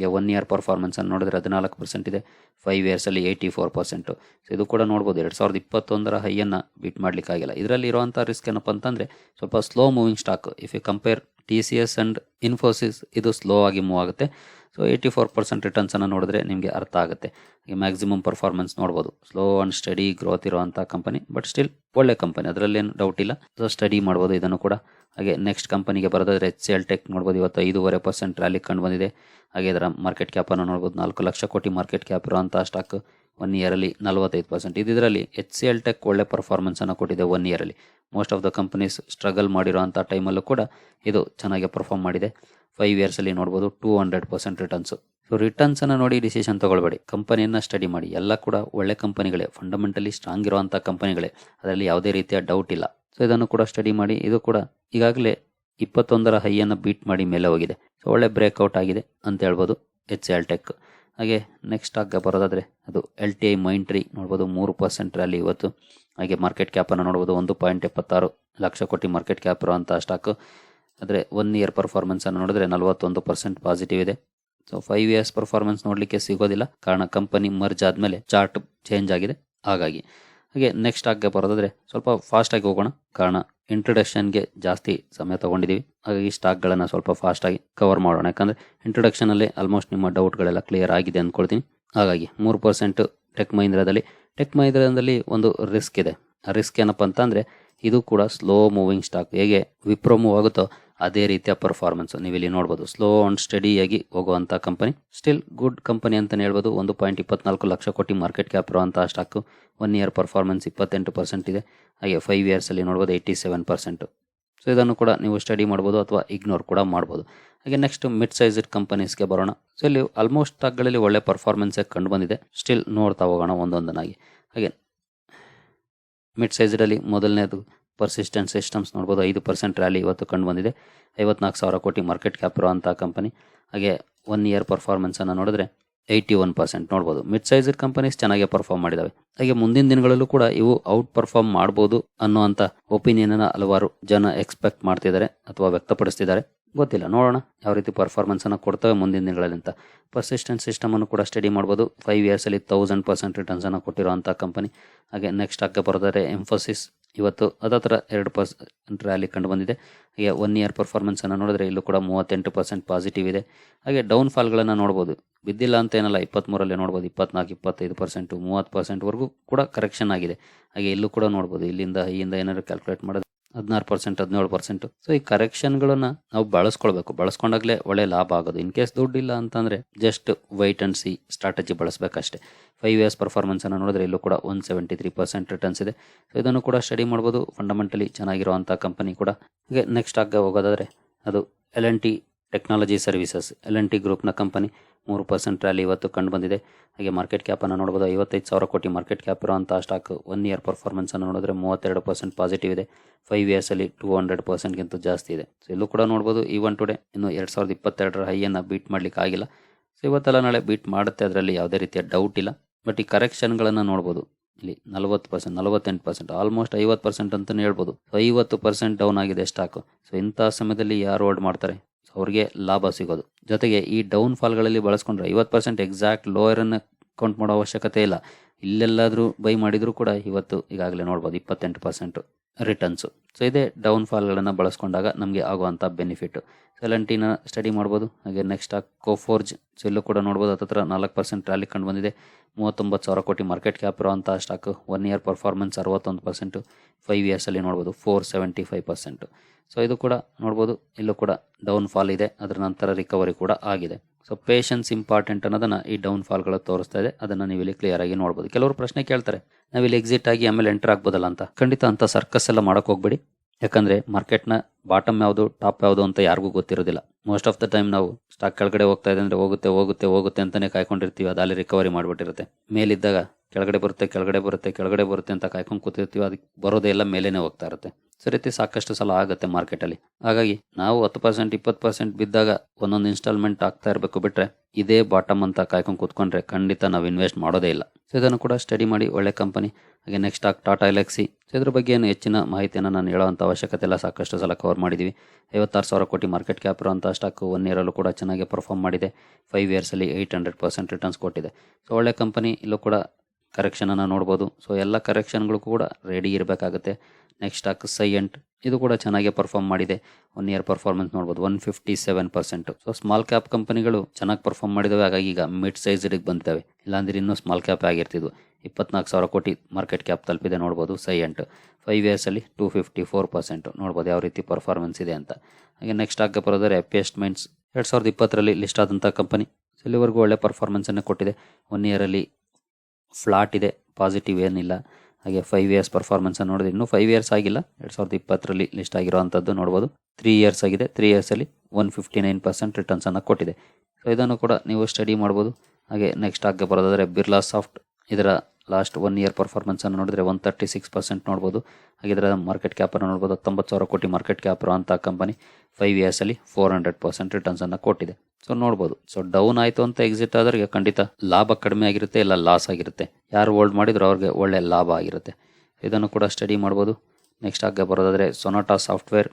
ಗೆ ಒನ್ ಇಯರ್ ಪರ್ಫಾರ್ಮೆನ್ಸನ್ನು ನೋಡಿದ್ರೆ ಹದಿನಾಲ್ಕು ಪರ್ಸೆಂಟ್ ಇದೆ ಫೈವ್ ಇಯರ್ಸಲ್ಲಿ ಏಯ್ಟಿ ಫೋರ್ ಪರ್ಸೆಂಟು ಸೊ ಇದು ಕೂಡ ನೋಡ್ಬೋದು, ಎರಡು ಸಾವಿರದ ಇಪ್ಪತ್ತೊಂದರ ಹೈಯನ್ನು ಬೀಟ್ ಮಾಡಲಿಕ್ಕಾಗಿಲ್ಲ ಇದರಲ್ಲಿ ಇರುವಂಥ ರಿಸ್ಕ್ ಏನಪ್ಪ ಅಂತಂದರೆ, ಸ್ವಲ್ಪ slow moving stock if you compare T C S and Infosys ಇದು ಸ್ಲೋ ಆಗಿ ಮೂವ್ ಆಗುತ್ತೆ. ಸೊ ಏಯ್ಟಿ ಫೋರ್ ಪರ್ಸೆಂಟ್ ರಿಟರ್ನ್ಸನ್ನು ನೋಡಿದ್ರೆ ನಿಮಗೆ ಅರ್ಥ ಆಗುತ್ತೆ. ಈ ಮ್ಯಾಕ್ಸಿಮಮ್ ಪರ್ಫಾರ್ಮೆನ್ಸ್ ನೋಡ್ಬೋದು. ಸ್ಲೋ ಆ್ಯಂಡ್ ಸ್ಟಡಿ ಗ್ರೋತ್ ಇರುವಂಥ ಕಂಪನಿ ಬಟ್ ಸ್ಟಿಲ್ ಒಳ್ಳೆ ಕಂಪನಿ ಅದರಲ್ಲೇನು ಡೌಟ್ ಇಲ್ಲ. ಸೊ ಸ್ಟಡಿ ಮಾಡ್ಬೋದು ಇದನ್ನು ಕೂಡ. ಹಾಗೆ ನೆಕ್ಸ್ಟ್ ಕಂಪನಿಗೆ ಬರೋದಾದ್ರೆ ಎಚ್ ಸಿ ಎಲ್ ಟೆಕ್ ನೋಡ್ಬೋದು, ಇವತ್ತು ಐದೂವರೆ ಪರ್ಸೆಂಟ್ ರ್ಯಾಲಿ ಕಂಡು ಬಂದಿದೆ. ಹಾಗೆ ಇದರ ಮಾರ್ಕೆಟ್ ಕ್ಯಾಪನ್ನು ನೋಡ್ಬೋದು, ನಾಲ್ಕು ಲಕ್ಷ ಕೋಟಿ ಮಾರ್ಕೆಟ್ ಕ್ಯಾಪ್ ಇರುವಂಥ ಸ್ಟಾಕ್ ಒನ್ ಇಯರಲ್ಲಿ ನಲವತ್ತೈದು ಪರ್ಸೆಂಟ್ ಇದರಲ್ಲಿ ಎಚ್ ಸಿ ಎಲ್ ಟೆಕ್ ಒಳ್ಳೆ ಪರ್ಫಾರ್ಮೆನ್ಸನ್ನು ಕೊಟ್ಟಿದೆ one ಇಯರಲ್ಲಿ most of the companies struggle ಮಾಡಿರೋಂಥ ಟೈಮಲ್ಲೂ ಕೂಡ ಇದು ಚೆನ್ನಾಗಿ ಪರ್ಫಾರ್ಮ್ ಮಾಡಿದೆ. ಫೈವ್ ಇಯರ್ಸಲ್ಲಿ ನೋಡ್ಬೋದು two hundred percent returns so ರಿಟರ್ನ್ಸನ್ನು ನೋಡಿ ಡಿಸಿಷನ್ ತಗೊಳ್ಬೇಡಿ. ಕಂಪನಿಯನ್ನು ಸ್ಟಡಿ ಮಾಡಿ. ಎಲ್ಲ ಕೂಡ ಒಳ್ಳೆ ಕಂಪನಿಗಳೇ ಫಂಡಮೆಂಟಲಿ ಸ್ಟ್ರಾಂಗ್ ಇರುವಂಥ ಕಂಪನಿಗಳೇ ಅದರಲ್ಲಿ ಯಾವುದೇ ರೀತಿಯ ಡೌಟ್ ಇಲ್ಲ. ಸೊ ಇದನ್ನು ಕೂಡ ಸ್ಟಡಿ ಮಾಡಿ. ಇದು ಕೂಡ ಈಗಾಗಲೇ ಇಪ್ಪತ್ತೊಂದರ ಹೈಯನ್ನು ಬೀಟ್ ಮಾಡಿ ಮೇಲೆ ಹೋಗಿದೆ. ಸೊ ಒಳ್ಳೆ ಬ್ರೇಕ್ಔಟ್ ಆಗಿದೆ ಅಂತ ಹೇಳ್ಬೋದು ಎಚ್ ಎಲ್ ಟೆಕ್ ಹಾಗೆ ನೆಕ್ಸ್ಟ್ ಆಗ ಬರೋದಾದರೆ ಅದು L T I Mindtree ನೋಡ್ಬೋದು ಮೂರು ಪರ್ಸೆಂಟ್ ರ್ಯಾಲಿ ಇವತ್ತು. ಹಾಗೆ ಮಾರ್ಕೆಟ್ ಕ್ಯಾಪನ್ನು ನೋಡ್ಬೋದು ಒಂದು ಪಾಯಿಂಟ್ ಎಪ್ಪತ್ತಾರು ಲಕ್ಷ ಕೋಟಿ ಮಾರ್ಕೆಟ್ ಕ್ಯಾಪ್ ಇರುವಂಥ ಸ್ಟಾಕು ಆದರೆ ಒನ್ ಇಯರ್ ಪರ್ಫಾರ್ಮೆನ್ಸನ್ನು ನೋಡಿದ್ರೆ ನಲವತ್ತೊಂದು ಪರ್ಸೆಂಟ್ ಪಾಸಿಟಿವ್ ಇದೆ. ಸೊ ಫೈವ್ ಇಯರ್ಸ್ ಪರ್ಫಾರ್ಮೆನ್ಸ್ ನೋಡಲಿಕ್ಕೆ ಸಿಗೋದಿಲ್ಲ. ಕಾರಣ ಕಂಪನಿ ಮರ್ಜ್ ಆದಮೇಲೆ ಚಾರ್ಟ್ ಚೇಂಜ್ ಆಗಿದೆ. ಹಾಗಾಗಿ, ಹಾಗೆ ನೆಕ್ಸ್ಟ್ ಆಗಿ ಬರೋದಾದರೆ ಸ್ವಲ್ಪ ಫಾಸ್ಟಾಗಿ ಹೋಗೋಣ. ಕಾರಣ ಇಂಟ್ರೊಡಕ್ಷನ್ಗೆ ಜಾಸ್ತಿ ಸಮಯ ತಗೊಂಡಿದ್ದೀವಿ ಹಾಗಾಗಿ ಸ್ಟಾಕ್ಗಳನ್ನು ಸ್ವಲ್ಪ ಫಾಸ್ಟಾಗಿ ಕವರ್ ಮಾಡೋಣ. ಯಾಕಂದರೆ ಇಂಟ್ರೊಡಕ್ಷನಲ್ಲಿ ಆಲ್ಮೋಸ್ಟ್ ನಿಮ್ಮ ಡೌಟ್ಗಳೆಲ್ಲ ಕ್ಲಿಯರ್ ಆಗಿದೆ ಅಂದ್ಕೊಳ್ತೀನಿ ಹಾಗಾಗಿ ಮೂರು ಪರ್ಸೆಂಟ್ ಟೆಕ್ ಮಹೀಂದ್ರದಲ್ಲಿ ಟೆಕ್ ಮಹೀಂದ್ರದಲ್ಲಿ ಒಂದು ರಿಸ್ಕ್ ಇದೆ. ಆ ರಿಸ್ಕ್ ಏನಪ್ಪ ಅಂತಂದರೆ ಇದು ಕೂಡ ಸ್ಲೋ ಮೂವಿಂಗ್ ಸ್ಟಾಕ್ ಹೇಗೆ ವಿಪ್ರೋ ಮೂವ್ ಆಗುತ್ತೋ ಅದೇ ರೀತಿಯ ಪರ್ಫಾರ್ಮೆನ್ಸ್ ನೀವು ಇಲ್ಲಿ ನೋಡ್ಬೋದು ಸ್ಲೋ ಆ್ಯಂಡ್ ಸ್ಟಡಿಯಾಗಿ ಹೋಗುವಂಥ ಕಂಪನಿ ಸ್ಟಿಲ್ ಗುಡ್ ಕಂಪನಿ ಅಂತಲೇ ಹೇಳ್ಬೋದು. ಒಂದು ಪಾಯಿಂಟ್ ಇಪ್ಪತ್ನಾಲ್ಕು ಲಕ್ಷ ಕೋಟಿ ಮಾರ್ಕೆಟ್ ಕ್ಯಾಪ್ ಇರುವಂಥ ಸ್ಟಾಕು ಒನ್ ಇಯರ್ ಪರ್ಫಾರ್ಮೆನ್ಸ್ ಇಪ್ಪತ್ತೆಂಟು ಪರ್ಸೆಂಟ್ ಇದೆ. ಹಾಗೆ ಫೈವ್ ಇಯರ್ಸಲ್ಲಿ ನೋಡ್ಬೋದು ಏಯ್ಟಿ ಸೆವೆನ್ ಪರ್ಸೆಂಟು ಸೊ ಇದನ್ನು ಕೂಡ ನೀವು ಸ್ಟಡಿ ಮಾಡ್ಬೋದು ಅಥವಾ ಇಗ್ನೋರ್ ಕೂಡ ಮಾಡ್ಬೋದು. ಹಾಗೆ ನೆಕ್ಸ್ಟ್ ಮಿಡ್ ಸೈಜ್ಡ್ ಕಂಪನೀಸ್ಗೆ ಬರೋಣ. ಸೊ ಇಲ್ಲಿ ಆಲ್ಮೋಸ್ಟ್ ಸ್ಟಾಕ್ಗಳಲ್ಲಿ ಒಳ್ಳೆ ಪರ್ಫಾರ್ಮೆನ್ಸ್ ಕಂಡು ಬಂದಿದೆ. ಸ್ಟಿಲ್ ನೋಡ್ತಾ ಹೋಗೋಣ ಒಂದೊಂದನಾಗಿ ಹಾಗೆ ಮಿಡ್ ಸೈಜ್ಡಲ್ಲಿ ಮೊದಲನೇದು ಪರ್ಸಿಸ್ಟೆಂಟ್ ಸಿಸ್ಟಮ್ಸ್ ನೋಡ್ಬೋದು. ಐದು ಪರ್ಸೆಂಟ್ ರ್ಯಾಲಿ ಇವತ್ತು ಕಂಡು ಬಂದಿದೆ. ಐವತ್ನಾಲ್ಕು ಸಾವಿರ ಕೋಟಿ ಮಾರ್ಕೆಟ್ ಕ್ಯಾಪ್ ಇರುವಂಥ ಕಂಪನಿ ಹಾಗೆ ಒನ್ ಇಯರ್ ಪರ್ಫಾರ್ಮೆನ್ಸನ್ನು ನೋಡಿದ್ರೆ ಏಯ್ಟಿ ಒನ್ ಪರ್ಸೆಂಟ್ ನೋಡ್ಬೋದು. ಮಿಡ್ ಸೈಜ್ ಕಂಪನೀಸ್ ಚೆನ್ನಾಗಿ ಪರ್ಫಾರ್ಮ್ ಮಾಡಿದಾವೆ. ಹಾಗೆ ಮುಂದಿನ ದಿನಗಳಲ್ಲೂ ಕೂಡ ಇವು ಔಟ್ ಪರ್ಫಾರ್ಮ್ ಮಾಡ್ಬೋದು ಅನ್ನುವಂಥ ಒಪಿನಿಯನ್ ಹಲವಾರು ಜನ ಎಕ್ಸ್ಪೆಕ್ಟ್ ಮಾಡ್ತಿದ್ದಾರೆ ಅಥವಾ ವ್ಯಕ್ತಪಡಿಸ್ತಿದ್ದಾರೆ. ಗೊತ್ತಿಲ್ಲ. ನೋಡೋಣ ಯಾವ ರೀತಿ ಪರ್ಫಾರ್ಮೆನ್ಸ್ ಅನ್ನು ಕೊಡ್ತವೆ ಮುಂದಿನ ದಿನಗಳಲ್ಲಿ ಅಂತ. ಪರ್ಸಿಸ್ಟೆಂಟ್ ಸಿಸ್ಟಮ್ ಅನ್ನು ಕೂಡ ಸ್ಟಡಿ ಮಾಡ್ಬೋದು. ಫೈವ್ ಇಯರ್ಸಲ್ಲಿ ತೌಸಂಡ್ ಪರ್ಸೆಂಟ್ ರಿಟರ್ನ್ಸ್ ಅನ್ನು ಕೊಟ್ಟಿರುವಂಥ ಕಂಪನಿ ಹಾಗೆ ನೆಕ್ಸ್ಟ್ ಆಗ ಬರೋದಾದ್ರೆ ಎಂಫೋಸಿಸ್ ಇವತ್ತು ಅದತ್ರ ಎರಡು ಪರ್ಸೆಂಟ್ ರ್ಯಾಲಿ ಕಂಡು ಬಂದಿದೆ. ಹಾಗೆ ಒನ್ ಇಯರ್ ಪರ್ಫಾರ್ಮೆನ್ಸನ್ನು ನೋಡಿದ್ರೆ ಇಲ್ಲೂ ಕೂಡ ಮೂವತ್ತೆಂಟು ಪರ್ಸೆಂಟ್ ಪಾಸಿಟಿವ್ ಇದೆ. ಹಾಗೆ ಡೌನ್ ಫಾಲ್ಗಳನ್ನು ನೋಡ್ಬೋದು. ಬಿದ್ದಿಲ್ಲ ಅಂತ ಏನಲ್ಲ ಇಪ್ಪತ್ತ್ಮೂರಲ್ಲೇ ನೋಡ್ಬೋದು. ಇಪ್ಪತ್ನಾಲ್ಕು, ಇಪ್ಪತ್ತೈದು ಪರ್ಸೆಂಟು ಮೂವತ್ತು ಪರ್ಸೆಂಟ್ವರೆಗೂ ಕೂಡ ಕರೆಕ್ಷನ್ ಆಗಿದೆ. ಹಾಗೆ ಇಲ್ಲೂ ಕೂಡ ನೋಡ್ಬೋದು. ಇಲ್ಲಿಂದ ಹೈಯಿಂದ ಏನಾದ್ರು ಕ್ಯಾಲ್ಕುಲೇಟ್ ಮಾಡಿದ್ರೆ ಹದಿನಾರು ಪರ್ಸೆಂಟ್, ಹದಿನೇಳು ಪರ್ಸೆಂಟ್. ಸೊ ಈ ಕರೆಕ್ಷನ್ಗಳನ್ನು ನಾವು ಬಳಸ್ಕೊಳ್ಬೇಕು. ಬಳಸ್ಕೊಂಡಾಗಲೇ ಒಳ್ಳೆ ಲಾಭ ಆಗೋದು. ಇನ್ ಕೇಸ್ ದುಡ್ಡಿಲ್ಲ ಅಂತಂದ್ರೆ just wait and see strategy ಬಳಸಬೇಕಷ್ಟೇ. Five years performance ಅನ್ನು ನೋಡಿದ್ರೆ ಇಲ್ಲೂ ಕೂಡ one seventy three percent returns ಇದೆ. ಸೊ ಇದನ್ನು ಕೂಡ ಸ್ಟಡಿ ಮಾಡ್ಬೋದು. ಫಂಡಮೆಂಟಲಿ ಚೆನ್ನಾಗಿರುವಂಥ ಕಂಪನಿ ಕೂಡ. ಹಾಗೆ ನೆಕ್ಸ್ಟ್ ಆಗ ಹೋಗೋದಾದ್ರೆ ಅದು L N T technology services L N T ಗ್ರೂಪ್ನ ಕಂಪನಿ, ಮೂರು ಪರ್ಸೆಂಟ್ ರ್ಯಾಲಿ ಇವತ್ತು ಕಂಡು ಬಂದಿದೆ. ಹಾಗೆ ಮಾರ್ಕೆಟ್ ಕ್ಯಾಪನ್ನು ನೋಡ್ಬೋದು ಐವತ್ತೈದು ಸಾವಿರ ಕೋಟಿ ಮಾರ್ಕೆಟ್ ಕ್ಯಾಪ್ ಇರುವಂಥ ಸ್ಟಾಕ್ ಒನ್ ಇಯರ್ ಪರ್ಫಾರ್ಮೆನ್ಸನ್ನು ನೋಡಿದ್ರೆ ಮೂವತ್ತೆರಡು ಪರ್ಸೆಂಟ್ ಪಾಸಿಟಿವ್ ಇದೆ. ಫೈವ್ ಇಯರ್ಸಲ್ಲಿ ಟೂ ಹಂಡ್ರೆಡ್ ಪರ್ಸೆಂಟ್ಗಿಂತ ಜಾಸ್ತಿ ಇದೆ. ಸೊ ಇಲ್ಲೂ ಕೂಡ ನೋಡ್ಬೋದು ಈವನ್ ಟುಡೇ ಇನ್ನು ಎರಡು ಸಾವಿರದ ಇಪ್ಪತ್ತೆರಡರ ಹೈಯನ್ನು ಬೀಟ್ ಮಾಡಲಿಕ್ಕೆ ಆಗಿಲ್ಲ. ಸೊ ಇವತ್ತೆಲ್ಲ ನಾಳೆ ಬೀಟ್ ಮಾಡುತ್ತೆ. ಅದರಲ್ಲಿ ಯಾವುದೇ ರೀತಿಯ ಡೌಟ್ ಇಲ್ಲ. ಬಟ್ ಈ ಕರೆಕ್ಷನ್ಗಳನ್ನು ನೋಡ್ಬೋದು ಇಲ್ಲಿ ನಲವತ್ತು ಪರ್ಸೆಂಟ್ ನಲವತ್ತೆಂಟು ಪರ್ಸೆಂಟ್ ಆಲ್ಮೋಸ್ಟ್ ಐವತ್ತು ಪರ್ಸೆಂಟ್ ಅಂತಲೇ ಹೇಳ್ಬೋದು. ಐವತ್ತು ಪರ್ಸೆಂಟ್ ಡೌನ್ ಆಗಿದೆ ಸ್ಟಾಕು ಸೊ ಇಂಥ ಸಮಯದಲ್ಲಿ ಯಾರು ಹೋಲ್ಡ್ ಮಾಡ್ತಾರೆ? ಅವ್ರಿಗೆ ಲಾಭ ಸಿಗೋದು. ಜೊತೆಗೆ ಈ ಡೌನ್ ಫಾಲ್ಗಳಲ್ಲಿ ಬಳಸ್ಕೊಂಡ್ರೆ ಐವತ್ತು ಪರ್ಸೆಂಟ್ ಎಕ್ಸಾಕ್ಟ್ ಲೋಯರನ್ನು ಕೌಂಟ್ ಮಾಡೋ ಅವಶ್ಯಕತೆ ಇಲ್ಲ. ಇಲ್ಲೆಲ್ಲಾದರೂ ಬೈ ಮಾಡಿದರೂ ಕೂಡ ಇವತ್ತು ಈಗಾಗಲೇ ನೋಡ್ಬೋದು, ಇಪ್ಪತ್ತೆಂಟು ಪರ್ಸೆಂಟು ರಿಟರ್ನ್ಸು ಸೊ ಇದೇ ಡೌನ್ ಫಾಲ್ಗಳನ್ನು ಬಳಸ್ಕೊಂಡಾಗ ನಮಗೆ ಆಗುವಂಥ ಬೆನಿಫಿಟ್ಟು ಸೆಲೆಂಟಿನ ಸ್ಟಡಿ ಮಾಡ್ಬೋದು. ಹಾಗೆ ನೆಕ್ಸ್ಟ್ ಆ ಕೋಫೋರ್ಜ್ ಸೊ ಇಲ್ಲೂ ಕೂಡ ನೋಡ್ಬೋದು. ಹತ್ತತ್ರ ನಾಲ್ಕು ಪರ್ಸೆಂಟ್ ರ್ಯಾಲಿ ಕಂಡು ಬಂದಿದೆ. ಮೂವತ್ತೊಂಬತ್ತು ಸಾವಿರ ಕೋಟಿ ಮಾರ್ಕೆಟ್ ಕ್ಯಾಪ್ ಇರುವಂಥ ಸ್ಟಾಕ್ ಒನ್ ಇಯರ್ ಪರ್ಫಾರ್ಮೆನ್ಸ್ ಅರವತ್ತೊಂದು ಪರ್ಸೆಂಟು ಫೈವ್ ಇಯರ್ಸಲ್ಲಿ ನೋಡ್ಬೋದು four seventy five percent so ಇದು ಕೂಡ ನೋಡ್ಬೋದು. ಇಲ್ಲೂ ಕೂಡ ಡೌನ್ ಫಾಲ್ ಇದೆ. ಅದರ ನಂತರ ರಿಕವರಿ ಕೂಡ ಆಗಿದೆ. ಸೊ ಪೇಷನ್ಸ್ ಇಂಪಾರ್ಟೆಂಟ್ ಅನ್ನೋದನ್ನು ಈ ಡೌನ್ ಫಾಲ್ಗಳು ತೋರಿಸ್ತಾ ಇದೆ. ಅದನ್ನು ನೀವು ಇಲ್ಲಿ ಕ್ಲಿಯರ್ ಆಗಿ ನೋಡ್ಬೋದು. ಕೆಲವರು ಪ್ರಶ್ನೆ ಕೇಳ್ತಾರೆ. ನಾವಿಲ್ಲಿ ಎಕ್ಸಿಟ್ ಆಗಿ ಆಮೇಲೆ ಎಂಟರ್ ಆಗ್ಬೋದಲ್ಲ ಅಂತ. ಖಂಡಿತ ಅಂತ ಸರ್ಕಸ್ ಎಲ್ಲ ಮಾಡೋಕೆ ಹೋಗ್ಬೇಡಿ. ಯಾಕಂದ್ರೆ ಮಾರ್ಕೆಟ್ನ ಬಾಟಮ್ ಯಾವುದು, ಟಾಪ್ ಯಾವುದು ಅಂತ ಯಾರಿಗೂ ಗೊತ್ತಿರೋದಿಲ್ಲ. ಮೋಸ್ಟ್ ಆಫ್ ದ ಟೈಮ್ ನಾವು ಸ್ಟಾಕ್ ಕೆಳಗಡೆ ಹೋಗ್ತಾ ಇದೆ ಅಂದ್ರೆ ಹೋಗುತ್ತೆ ಹೋಗುತ್ತೆ ಹೋಗುತ್ತೆ ಅಂತಲೇ ಕಾಯ್ಕೊಂಡಿರ್ತೀವಿ. ಅದು ಅಲ್ಲಿ ರಿಕವರಿ ಮಾಡಿಬಿಟ್ಟಿರುತ್ತೆ. ಮೇಲಿದ್ದಾಗ ಕೆಳಗಡೆ ಬರುತ್ತೆ ಕೆಳಗಡೆ ಬರುತ್ತೆ ಕೆಳಗಡೆ ಬರುತ್ತೆ ಅಂತ ಕಾಯ್ಕೊಂಡು ಕೂತಿರ್ತೀವಿ. ಅದಕ್ಕೆ ಬರೋದೇ ಎಲ್ಲ ಮೇಲೇನೆ ಹೋಗ್ತಾ ಇರುತ್ತೆ. ಸೊ ರೀತಿ ಸಾಕಷ್ಟು ಸಲ ಆಗುತ್ತೆ ಮಾರ್ಕೆಟಲ್ಲಿ ಹಾಗಾಗಿ ನಾವು ಹತ್ತು ಪರ್ಸೆಂಟ್ ಇಪ್ಪತ್ತು ಪರ್ಸೆಂಟ್ ಬಿದ್ದಾಗ ಒಂದೊಂದು ಇನ್ಸ್ಟಾಲ್ಮೆಂಟ್ ಆಗ್ತಾ ಇರಬೇಕು ಬಿಟ್ಟರೆ ಇದೇ ಬಾಟಮ್ ಅಂತ ಕಾಯ್ಕೊಂಡು ಕೂತ್ಕೊಂಡ್ರೆ ಖಂಡಿತ ನಾವು ಇನ್ವೆಸ್ಟ್ ಮಾಡೋದೇ ಇಲ್ಲ. ಸೊ ಇದನ್ನು ಕೂಡ ಸ್ಟಡಿ ಮಾಡಿ ಒಳ್ಳೆ ಕಂಪನಿ ಹಾಗೆ ನೆಕ್ಸ್ಟ್ ಆಗಿ ಟಾಟಾ ಎಲೆಕ್ಸಿ ಸೊ ಇದ್ರ ಬಗ್ಗೆ ಏನು ಹೆಚ್ಚಿನ ಮಾಹಿತಿಯನ್ನು ನಾನು ಹೇಳೋವಂಥ ಅವಶ್ಯಕತೆ ಇಲ್ಲ. ಸಾಕಷ್ಟು ಸಲ ಕವರ್ ಮಾಡಿದ್ದೀವಿ ಐವತ್ತಾರು ಸಾವಿರ ಕೋಟಿ ಮಾರ್ಕೆಟ್ ಕ್ಯಾಪ್ ಇರುವಂಥ ಸ್ಟಾಕ್ ಒನ್ ಇಯರಲ್ಲೂ ಕೂಡ ಚೆನ್ನಾಗಿ ಪರ್ಫಾರ್ಮ್ ಮಾಡಿದೆ. ಫೈವ್ ಇಯರ್ಸಲ್ಲಿ ಏಯ್ಟ್ ಹಂಡ್ರೆಡ್ ಪರ್ಸೆಂಟ್ ರಿಟರ್ನ್ಸ್ ಕೊಟ್ಟಿದೆ. ಸೊ ಒಳ್ಳೆ ಕಂಪನಿ ಇಲ್ಲೂ ಕೂಡ ಕರೆಕ್ಷನನ್ನು ನೋಡ್ಬೋದು. ಸೊ ಎಲ್ಲ ಕರೆಕ್ಷನ್ಗಳು ಕೂಡ ರೆಡಿ ಇರಬೇಕಾಗುತ್ತೆ. ನೆಕ್ಸ್ಟ್ ಆಕ್ ಸೈಯಂಟ್ ಇದು ಕೂಡ ಚೆನ್ನಾಗಿ ಪರ್ಫಾರ್ಮ್ ಮಾಡಿದೆ. ಒನ್ ಇಯರ್ ಪರ್ಫಾರ್ಮೆನ್ಸ್ ನೋಡ್ಬೋದು. One fifty seven percent so small cap ಕಂಪನಿಗಳು ಚೆನ್ನಾಗಿ ಪರ್ಫಾರ್ಮ್ ಮಾಡಿದವೆ. ಹಾಗಾಗಿ ಈಗ ಮಿಡ್ ಸೈಜ್ಗೆ ಬಂದಿದ್ದಾವೆ. ಇಲ್ಲಾಂದ್ರೆ ಇನ್ನೂ ಸ್ಮಾಲ್ ಕ್ಯಾಪ್ ಆಗಿರ್ತಿದ್ವು. ಇಪ್ಪತ್ನಾಲ್ಕು ಸಾವಿರ ಕೋಟಿ ಮಾರ್ಕೆಟ್ ಕ್ಯಾಪ್ ತಲುಪಿದೆ ನೋಡ್ಬೋದು ಸೈಯಂಟ್ ಫೈವ್ ಇಯರ್ಸಲ್ಲಿ ಟೂ ಫಿಫ್ಟಿ ಫೋರ್ ಪರ್ಸೆಂಟ್ ನೋಡ್ಬೋದು ಯಾವ ರೀತಿ ಪರ್ಫಾರ್ಮೆನ್ಸ್ ಇದೆ ಅಂತ. ಹಾಗೆ ನೆಕ್ಸ್ಟ್ ಆಗ ಬರೋದರೆ ಪೇಸ್ಟ್ಮೆಂಟ್ಸ್ ಎರಡು ಸಾವಿರದ ಇಪ್ಪತ್ತರಲ್ಲಿ ಲಿಸ್ಟ್ ಆದಂಥ ಕಂಪನಿ ಇಲ್ಲಿವರೆಗೂ ಒಳ್ಳೆ ಪರ್ಫಾರ್ಮೆನ್ಸನ್ನು ಕೊಟ್ಟಿದೆ. ಒನ್ ಇಯರಲ್ಲಿ ಫ್ಲಾಟ್ ಇದೆ. ಪಾಸಿಟಿವ್ ಏನಿಲ್ಲ. ಹಾಗೆ ಫೈವ್ ಇಯರ್ಸ್ ಪರ್ಫಾರ್ಮೆನ್ಸನ್ನು ನೋಡಿದ್ರೆ ಇನ್ನೂ ಫೈವ್ ಇಯರ್ಸ್ ಆಗಿಲ್ಲ. ಎರಡು ಸಾವಿರದ ಇಪ್ಪತ್ತರಲ್ಲಿ ಲಿಸ್ಟ್ ಆಗಿರುವಂಥದ್ದು ನೋಡ್ಬೋದು. ತ್ರೀ ಇಯರ್ಸ್ ಆಗಿದೆ. ತ್ರೀ ಇಯರ್ಸಲ್ಲಿ ಒನ್ ಫಿಫ್ಟಿ ನೈನ್ ಪರ್ಸೆಂಟ್ ರಿಟರ್ನ್ಸನ್ನು ಕೊಟ್ಟಿದೆ. ಸೊ ಇದನ್ನು ಕೂಡ ನೀವು ಸ್ಟಡಿ ಮಾಡ್ಬೋದು. ಹಾಗೆ ನೆಕ್ಸ್ಟ್ ಆಗ ಬರೋದಾದರೆ ಬಿರ್ಲಾ ಸಾಫ್ಟ್ ಇದರ ಲಾಸ್ಟ್ ಒನ್ ಇಯರ್ ಪರ್ಫಾರ್ಮೆನ್ಸನ್ನು ನೋಡಿದ್ರೆ ಒನ್ ತರ್ಟಿ ಸಿಕ್ಸ್ ಪರ್ಸೆಂಟ್ ನೋಡ್ಬೋದು. ಹಾಗೆ ಇದರ ಮಾರ್ಕೆಟ್ ಕ್ಯಾಪನ್ನು ನೋಡ್ಬೋದು. ಹತ್ತೊಂಬತ್ತು ಸಾವಿರ ಕೋಟಿ ಮಾರ್ಕೆಟ್ ಕ್ಯಾಪ್ ಅಂತ ಕಂಪನಿ ಫೈವ್ ಇಯರ್ಸಲ್ಲಿ ಫೋರ್ ಹಂಡ್ರೆಡ್ ಪರ್ಸೆಂಟ್ ರಿಟರ್ನ್ಸನ್ನು ಕೊಟ್ಟಿದೆ. ಸೊ ನೋಡ್ಬೋದು. ಸೊ ಡೌನ್ ಆಯಿತು ಅಂತ ಎಕ್ಸಿಟ್ ಆದ್ರೆ ಖಂಡಿತ ಲಾಭ ಕಡಿಮೆ ಆಗಿರುತ್ತೆ, ಇಲ್ಲ ಲಾಸ್ ಆಗಿರುತ್ತೆ. ಯಾರು ಹೋಲ್ಡ್ ಮಾಡಿದ್ರು ಅವ್ರಿಗೆ ಒಳ್ಳೆ ಲಾಭ ಆಗಿರುತ್ತೆ. ಇದನ್ನು ಕೂಡ ಸ್ಟಡಿ ಮಾಡ್ಬೋದು. ನೆಕ್ಸ್ಟ್ ಆಗ ಬರೋದಾದರೆ ಸೊನಾಟಾ ಸಾಫ್ಟ್ವೇರ್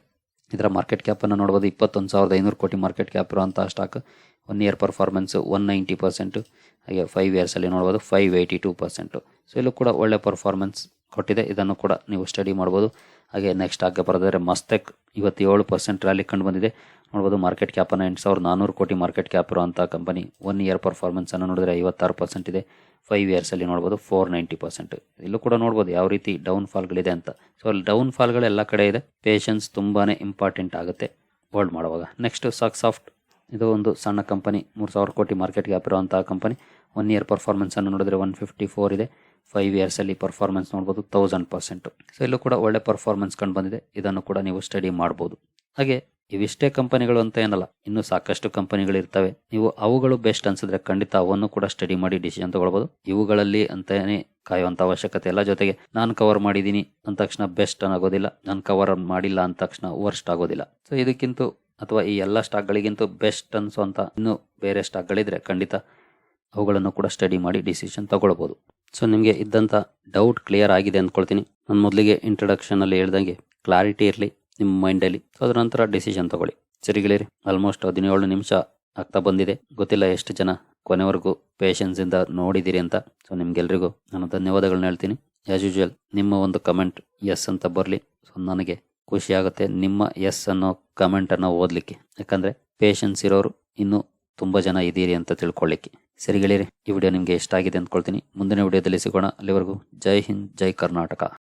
ಇದರ ಮಾರ್ಕೆಟ್ ಕ್ಯಾಪನ್ನು ನೋಡ್ಬೋದು. ಇಪ್ಪತ್ತೊಂದು ಸಾವಿರದ ಐನೂರು ಕೋಟಿ ಮಾರ್ಕೆಟ್ ಕ್ಯಾಪ್ ಇರುವಂಥ stock one year performance one ninety percent ಹಾಗೆ ಫೈವ್ ಇಯರ್ಸಲ್ಲಿ ನೋಡ್ಬೋದು five eighty two percent so ಇಲ್ಲೂ ಕೂಡ ಒಳ್ಳೆ ಪರ್ಫಾರ್ಮೆನ್ಸ್ ಕೊಟ್ಟಿದೆ. ಇದನ್ನು ಕೂಡ ನೀವು ಸ್ಟಡಿ ಮಾಡ್ಬೋದು. ಹಾಗೆ ನೆಕ್ಸ್ಟ್ ಆಗ ಬರೋದಾದ್ರೆ ಮಸ್ತೆಕ್ ಇವತ್ತು ಏಳು ಪರ್ಸೆಂಟ್ ರ್ಯಾಲಿ ಕಂಡು ಬಂದಿದೆ. ನೋಡ್ಬೋದು ಮಾರ್ಕೆಟ್ ಕ್ಯಾಪನ್ನು ಎಂಟು ಸಾವಿರದ ನಾನ್ನೂರು ಕೋಟಿ ಮಾರ್ಕೆಟ್ ಕ್ಯಾಪ್ ಇರುವಂಥ ಕಂಪನಿ ಒನ್ ಇಯರ್ ಪರ್ಫಾರ್ಮೆನ್ಸ್ ಅನ್ನು ನೋಡಿದ್ರೆ ಐವತ್ತಾರು ಪರ್ಸೆಂಟ್ ಇದೆ. ಫೈವ್ ಇಯರ್ಸಲ್ಲಿ ನೋಡ್ಬೋದು ಫೋರ್ ನೈಂಟಿ ಪರ್ಸೆಂಟ್ ಇಲ್ಲೂ ಕೂಡ ನೋಡ್ಬೋದು ಯಾವ ರೀತಿ ಡೌನ್ ಫಾಲ್ಗಳಿದೆ ಅಂತ. ಸೊ ಅಲ್ಲಿ ಡೌನ್ ಫಾಲ್ಗಳೆಲ್ಲ ಕಡೆ ಇದೆ. ಪೇಷನ್ಸ್ ತುಂಬಾ ಇಂಪಾರ್ಟೆಂಟ್ ಆಗುತ್ತೆ. ಹೋಲ್ಡ್ ಮಾಡುವಾಗ. ನೆಕ್ಸ್ಟ್ ಸಾಫ್ಟ್ ಇದು ಒಂದು ಸಣ್ಣ ಕಂಪನಿ ಮೂರು ಸಾವಿರ ಕೋಟಿ ಮಾರ್ಕೆಟ್ ಕ್ಯಾಪ್ ಇರುವಂಥ ಕಂಪನಿ ಒನ್ ಇಯರ್ ಪರ್ಫಾರ್ಮೆನ್ಸನ್ನು ನೋಡಿದ್ರೆ ಒನ್ ಫಿಫ್ಟಿ ಫೋರ್ ಇದೆ. ಫೈವ್ ಇಯರ್ಸಲ್ಲಿ ಪರ್ಫಾರ್ಮೆನ್ಸ್ ನೋಡ್ಬೋದು ತೌಸಂಡ್ ಪರ್ಸೆಂಟು ಸೊ ಇಲ್ಲೂ ಕೂಡ ಒಳ್ಳೆ ಪರ್ಫಾರ್ಮೆನ್ಸ್ ಕಂಡು ಬಂದಿದೆ. ಇದನ್ನು ಕೂಡ ನೀವು ಸ್ಟಡಿ ಮಾಡ್ಬೋದು. ಹಾಗೆ, ಇವಿಷ್ಟೇ ಕಂಪನಿಗಳು ಅಂತ ಏನಲ್ಲ, ಇನ್ನೂ ಸಾಕಷ್ಟು ಕಂಪನಿಗಳು ಇರ್ತವೆ. ನೀವು ಅವುಗಳು ಬೆಸ್ಟ್ ಅನ್ಸಿದ್ರೆ ಖಂಡಿತ ಅವನ್ನು ಕೂಡ ಸ್ಟಡಿ ಮಾಡಿ ಡಿಸಿಷನ್ ತಗೊಳ್ಬೋದು. ಇವುಗಳಲ್ಲಿ ಅಂತಾನೆ ಕಾಯುವಂತ ಅವಶ್ಯಕತೆ ಇಲ್ಲ. ಜೊತೆಗೆ, ನಾನು ಕವರ್ ಮಾಡಿದ್ದೀನಿ ಅಂದ ತಕ್ಷಣ ಬೆಸ್ಟ್ ಆಗೋದಿಲ್ಲ ನಾನು ಕವರ್ ಮಾಡಿಲ್ಲ ಅಂದ ತಕ್ಷಣ ವರ್ಸ್ಟ್ ಆಗೋದಿಲ್ಲ. ಸೊ ಇದಕ್ಕಿಂತ, ಅಥವಾ ಈ ಎಲ್ಲ ಸ್ಟಾಕ್ಗಳಿಗಿಂತ ಬೆಸ್ಟ್ ಅನ್ಸುವಂತ ಇನ್ನೂ ಬೇರೆ ಸ್ಟಾಕ್ಗಳಿದ್ರೆ ಖಂಡಿತ ಅವುಗಳನ್ನು ಕೂಡ ಸ್ಟಡಿ ಮಾಡಿ ಡಿಸಿಷನ್ ತಗೊಳ್ಬೋದು. ಸೊ ನಿಮಗೆ ಇದ್ದಂಥ ಡೌಟ್ ಕ್ಲಿಯರ್ ಆಗಿದೆ ಅಂದ್ಕೊಳ್ತೀನಿ. ನಾನು ಮೊದಲಿಗೆ ಇಂಟ್ರಡಕ್ಷನಲ್ಲಿ ಹೇಳ್ದಂಗೆ ಕ್ಲಾರಿಟಿ ಇರಲಿ ನಿಮ್ಮ ಮೈಂಡಲ್ಲಿ ಸೊ ಅದರ ನಂತರ ಡಿಸಿಷನ್ ತಗೊಳ್ಳಿ. ಸರಿಗಳಿರಿ. ಆಲ್ಮೋಸ್ಟ್ ಹದಿನೇಳು ನಿಮಿಷ ಆಗ್ತಾ ಬಂದಿದೆ. ಗೊತ್ತಿಲ್ಲ ಎಷ್ಟು ಜನ ಕೊನೆವರೆಗೂ ಪೇಷನ್ಸಿಂದ ನೋಡಿದ್ದೀರಿ ಅಂತ. ಸೊ ನಿಮ್ಗೆಲ್ರಿಗೂ ನಾನು ಧನ್ಯವಾದಗಳನ್ನ ಹೇಳ್ತೀನಿ. ಆ್ಯಸ್ ಯೂಶುವಲ್ ನಿಮ್ಮ ಒಂದು ಕಮೆಂಟ್ ಎಸ್ ಅಂತ ಬರಲಿ. ಸೊ ನನಗೆ ಖುಷಿಯಾಗುತ್ತೆ ನಿಮ್ಮ ಎಸ್ ಅನ್ನೋ ಕಮೆಂಟನ್ನು ಓದಲಿಕ್ಕೆ. ಯಾಕಂದರೆ ಪೇಷನ್ಸ್ ಇರೋರು ಇನ್ನೂ ತುಂಬಾ ಜನ ಇದ್ದೀರಿ ಅಂತ ತಿಳ್ಕೊಳ್ಳಿಕ್ಕೆ. ಸರಿ ಗೆಳೆಯರಿ ಈ ವಿಡಿಯೋ ನಿಮಗೆ ಇಷ್ಟ ಆಗಿದೆ ಅಂದ್ಕೊಳ್ತೀನಿ. ಮುಂದಿನ ವಿಡಿಯೋದಲ್ಲಿ ಸಿಗೋಣ. ಅಲ್ಲಿವರೆಗೂ ಜೈ ಹಿಂದ್, ಜೈ ಕರ್ನಾಟಕ.